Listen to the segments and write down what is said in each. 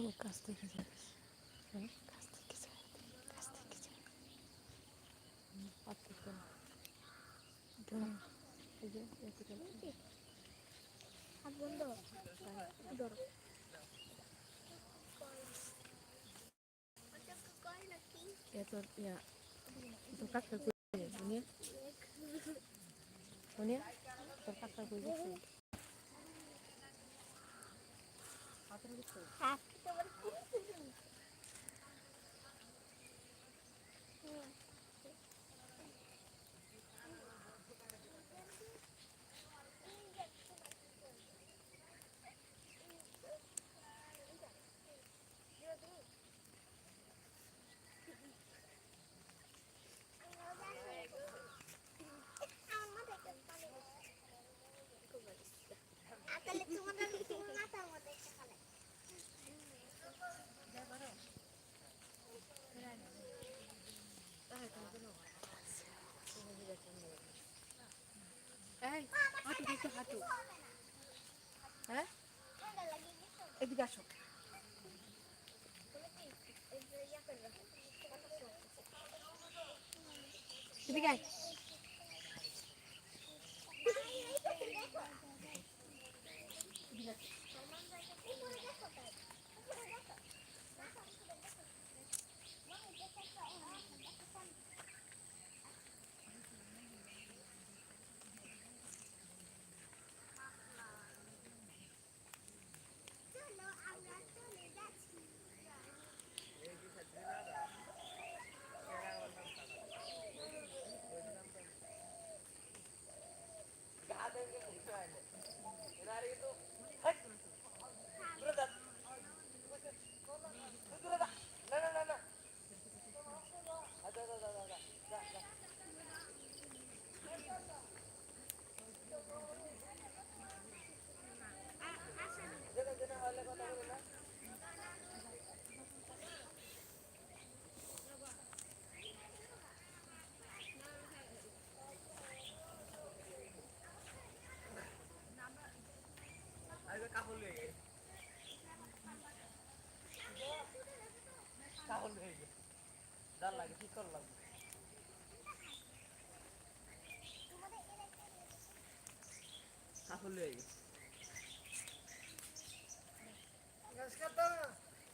চলো কাছ থেকে যাবে কাছ থেকে যায় কাছ থেকে যায় পার্থক্য না এই যে এতটা হাত বন্ধ ধরো এত ইয়া তো কাকা কই দুনিয়া দুনিয়া তোর কাকা কই গেছে হাতের ভিতরে হাত তোমার তাহলে তোমার তোমার মাথার মধ্যে একটা খালে এই দেখো হাঁটু হ্যাঁ? এদিকে আসো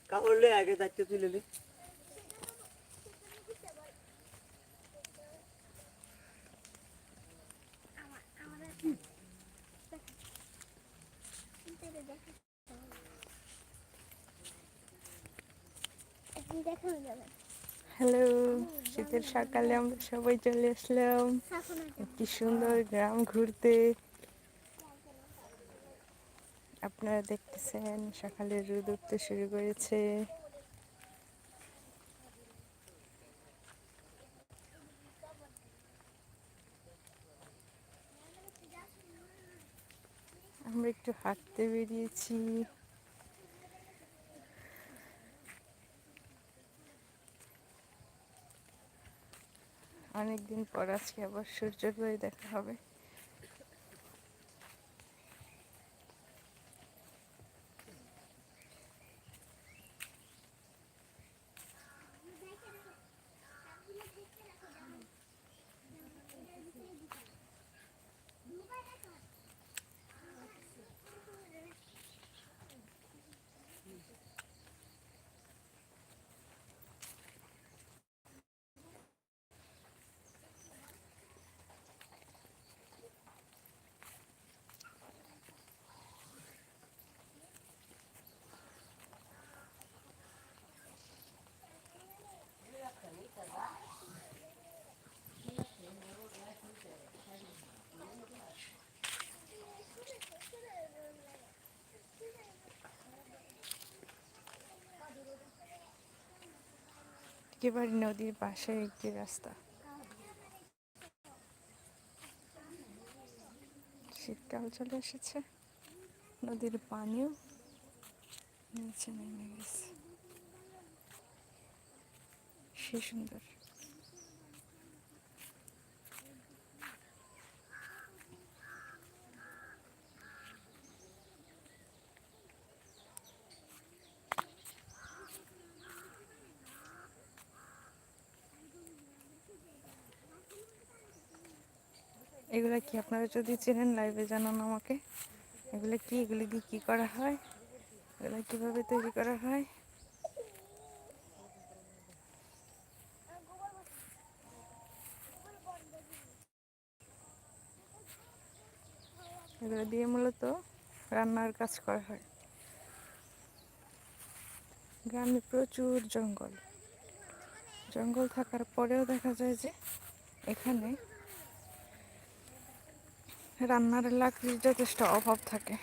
কাপড় লয়ে আগে দায়িত্ব তুলে নি। দেখানো যাবে। হ্যালো, শীতের সকালে আমরা সবাই চলে আসলাম। একটি সুন্দর গ্রাম ঘুরতে। আপনারা দেখতেছেন সকালে রোদ উঠতে শুরু করেছে। আমরা একটু হাঁটতে বেরিয়েছি। অনেকদিন পর আজকে আবার সূর্যোদয় দেখা হবে। একেবারে নদীর পাশে একটি রাস্তা। শীতকাল চলে এসেছে। নদীর পানিও নিচে নেমে গেছে। সে সুন্দর। এগুলা কি আপনারা যদি চেনেন লাইভে জানান আমাকে। এগুলো কি, এগুলো দিয়ে করা হয়? এগুলো কীভাবে তৈরি করা হয়? এগুলো দিয়ে মূলত রান্নার কাজ করা হয়। গ্রামে প্রচুর জঙ্গল। জঙ্গল থাকার পরেও দেখা যায় যে এখানে রান্নার লাকড়ির যথেষ্ট অভাব থাকে।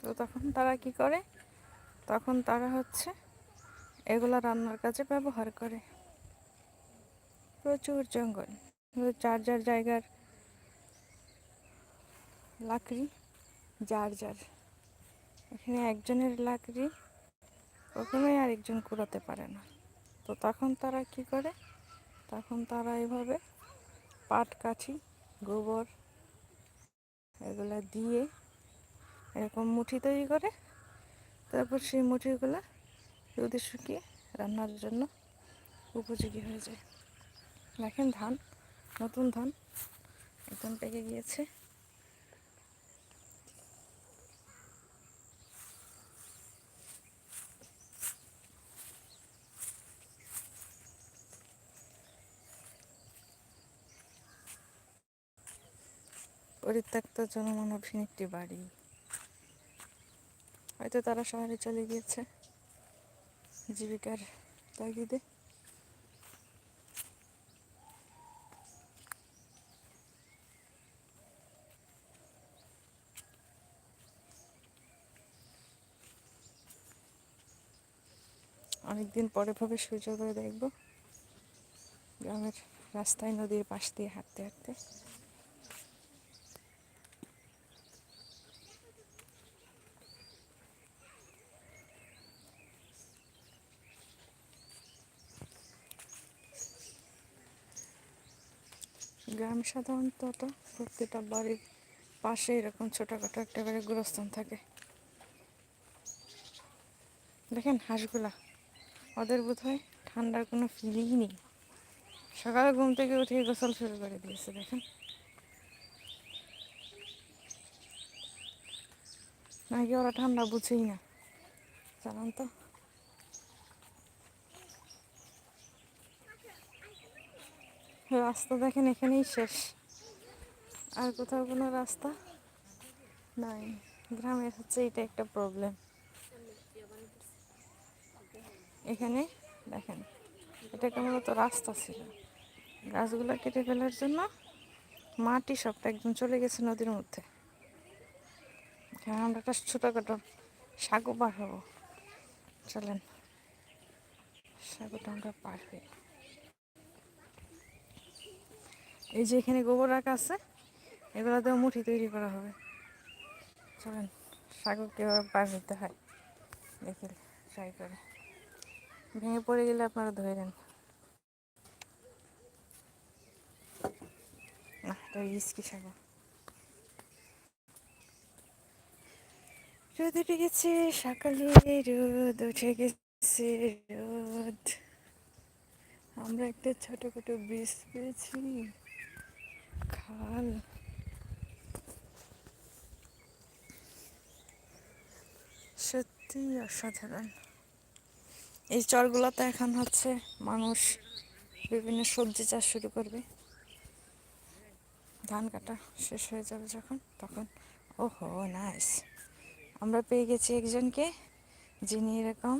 তো তখন তারা কি করে? তখন তারা হচ্ছে এগুলা রান্নার কাজে ব্যবহার করে। প্রচুর জঙ্গল। যার যার জায়গার লাকড়ি, যার যার। এখানে একজনের লাকড়ি, কখনোই আরেকজন কুড়াতে পারে না। তো তখন তারা কি করে? তখন তারা এভাবে পাট কাঠি গোবর এগুলো দিয়ে এরকম মুঠি তৈরি করে তারপর সেই মুঠিগুলো রোদে শুকিয়ে রান্নার জন্য উপযোগী হয়ে যায়। দেখেন ধান, নতুন ধান একদম পেকে গিয়েছে। পরিত্যক্ত জনমানবহীন একটি বাড়ি। হয়তো তারা শহরে চলে গিয়েছে জীবিকার তাগিদে। অনেকদিন পরে ভাবে সূর্যোদয় দেখব। গ্রামের রাস্তায় নদীর পাশ দিয়ে হাঁটতে হাঁটতে। গ্রাম সাধারণত প্রত্যেকটা বাড়ির পাশে এরকম ছোটোখাটো একটা করে গোরস্থান থাকে। দেখেন হাঁসগুলা, ওদের বোধ হয় ঠান্ডার কোনো ফিলিং নেই। সকালে ঘুম থেকে উঠে গোসল শুরু করে দিয়েছে, দেখেন। নাকি ওরা ঠান্ডা বুঝেই না, জানান তো? রাস্তা দেখেন, এখানেই শেষ। আর কোথাও কোনো রাস্তা নাই। গ্রামের হচ্ছে এটা একটা প্রবলেম এখানে দেখেন, এটা মূলত রাস্তা ছিল। গাছগুলো কেটে ফেলার জন্য মাটি সবটা একদম চলে গেছে নদীর মধ্যে। আমরা একটা ছোটোখাটো সাগু পার হব। চলেন, সাগরটা আমরা পার হই। এই যে এখানে গোবর রাখা আছে এগুলো দিয়েও মুঠি তৈরি করা হবে। চলেন সাগর কীভাবে পার হইতে হয়, দেখি ট্রাই করে। ভেঙে পড়ে গেলে আপনারা ধরে নেন। না রোদ উঠে গেছে, সকালে রোদ উঠে গেছে, রোদ। আমরা একটা ছোটখাটো ব্রিজ পেয়েছি। খাল সত্যি অসাধারণ। এই চরগুলোতে এখন হচ্ছে মানুষ বিভিন্ন সবজি চাষ শুরু করবে। ধান কাটা শেষ হয়ে যাবে যখন, তখন। ওহো নাইস আমরা পেয়ে গেছি একজনকে যিনি এরকম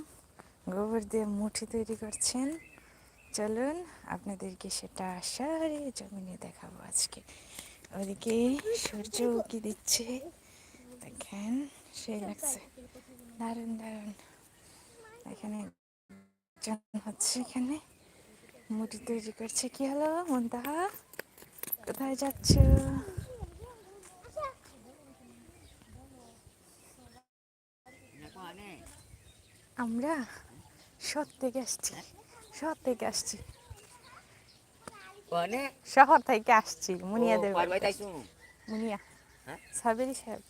গোবর দিয়ে মুঠি তৈরি করছেন। চলুন, আপনাদেরকে সেটা সারে, জমিনে দেখাবো আজকে। ওদিকে সূর্য উকি দিচ্ছে। দেখেন, সেই লাগছে। দারুণ দারুণ। এখানে হচ্ছে এখানে। মুটি তৈরি করছে। কি হলো, মন্তাহা? কোথায় যাচ্ছ? আমরা শহর থেকে শহর থেকে আসছি। কনে? শহর থেকে আসছি আসছি। মুনিয়া। হ্যাঁ? সাবেরি সাহেব।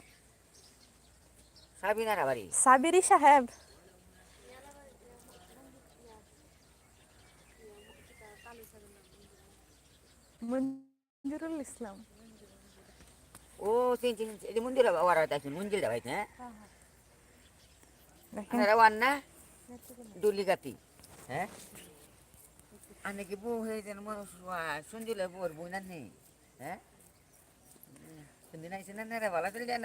সাবেরি সাহেব। মঞ্জুরুল ইসলাম। ও চিন চিন এই যে মন্দির ওরা দেখছেন মন্দির ভাই হ্যাঁ? দেখেন আপনারা ওয়ান না? দুলিগাতি হ্যাঁ? আনে কি বউ হয়ে যেন মানুষ সঞ্জুলে বউর বই না নেই হ্যাঁ সুন্দর আইসে না ভালো করে যায়।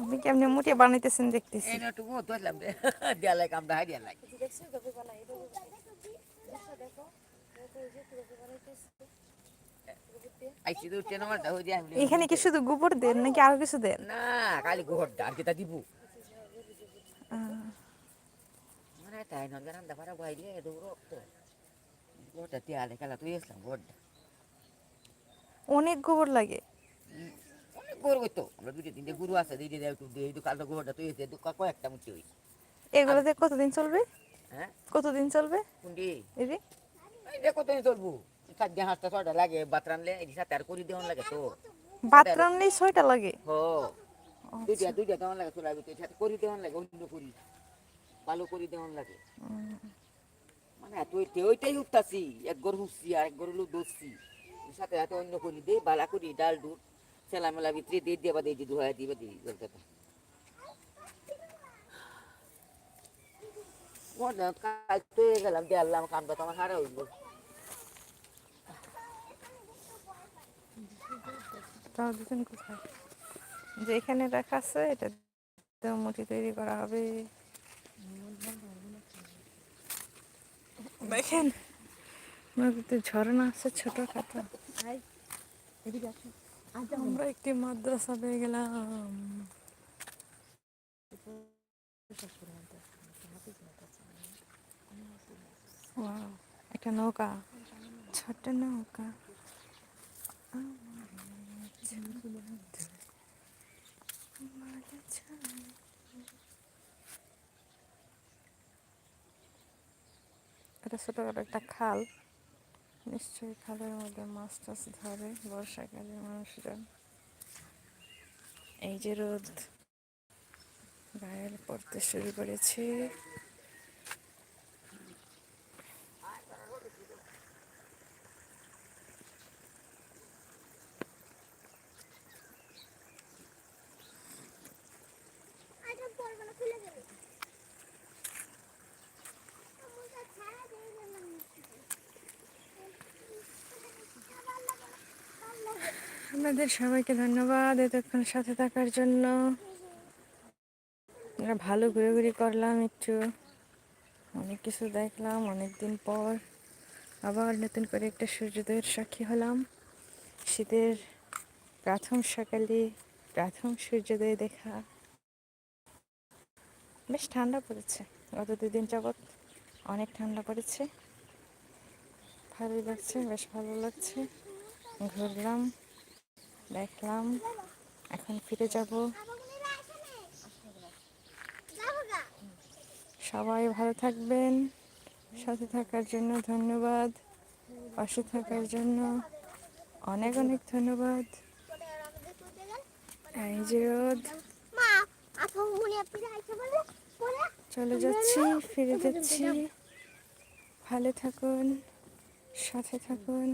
আপনি কেমনে মুঠে বানাইতেছেন দেখতেছি? এই ধরলাম রে দেয়া লাগে আমরা লাগে আমি এখানে কি শুধু গোবর দেন নাকি আরও কিছু দেন? না কালি গোহরটা আর কিতা দিব? আন্দা পারা বহাই দিয়ে দৌড় তো গোহরটা তিয়ালে খেলা তুই আসলাম গোহরটা অনেক গোবর লাগে অনেক গরু হইতো আমরা দুটো তিনটে গরু আছে দুইটা দেয় একটু দিয়ে একটু কালটা গোবরটা তুই এসে কয়েকটা মুচি হয়েছে এগুলোতে কতদিন চলবে হ্যাঁ কতদিন চলবে কুন্ডি এরি এটা কত চলবো খাদ্য হাঁসটা ছটা লাগে বাত রানলে এই সাথে আর করি দেওয়ান লাগে তো ভাত রানলেই ছয়টা লাগে হো দুইটা দুইটা দেওয়ান লাগে চলে ভিতরে সাথে করি দেওয়ান লাগে অন্য করি ভালো করি দেওয়ান লাগে। মানে এত ওইটাই উঠতাছি এক গরু হুসছি আর এক গরু লোক দোষছি সাথে হাতে অন্য করি দে বালা করি ডাল ডুল সেলা মেলা ভিতরে দিয়ে দিয়ে বা দিয়ে দিয়ে ধোয়া দিয়ে কাল তো গেলাম দেয়ালাম কামটা তো আমার হারা হইল। তাও দুজন কোথায়? যে এখানে রাখা আছে এটা মুঠি তৈরি করা হবে। দেখেন। নদীতে ঝর্ণা আছে ছোট খাটো আমরা একটি মাদ্রাসা পেয়ে গেলাম। একটা নৌকা। ছোট্ট নৌকা। এটা ছোটোখাটো একটা খাল। নিশ্চয়ই খালের মধ্যে মাছ টাছ ধরে বর্ষাকালে মানুষজন এই যে রোদ গায়ের পড়তে শুরু করেছে আচ্ছা, পরবে না, খুলে দেবে। আমুলটা ছাড়া দিয়ে গেলাম নিচে। ভালো লাগে না, ভালো লাগে। আপনাদের সবাইকে ধন্যবাদ এতক্ষণ সাথে থাকার জন্য। আমরা ভালো ঘুরে করলাম একটু। অনেক কিছু দেখলাম অনেক দিন পর। আবার নতুন করে একটা সূর্যোদয়ের সাক্ষী হলাম। শীতের প্রথম সকালে প্রথম সূর্যোদয় দেখা। বেশ ঠান্ডা পড়েছে। গত দুদিন যাবৎ অনেক ঠান্ডা পড়েছে। ভালোই লাগছে, বেশ ভালো লাগছে। ঘুরলাম। দেখলাম। এখন ফিরে যাব। সবাই ভালো থাকবেন, সাথে থাকার জন্য ধন্যবাদ, পাশে থাকার জন্য অনেক অনেক ধন্যবাদ। চলে যাচ্ছি, ফিরে যাচ্ছি। ভালো থাকুন, সাথে থাকুন।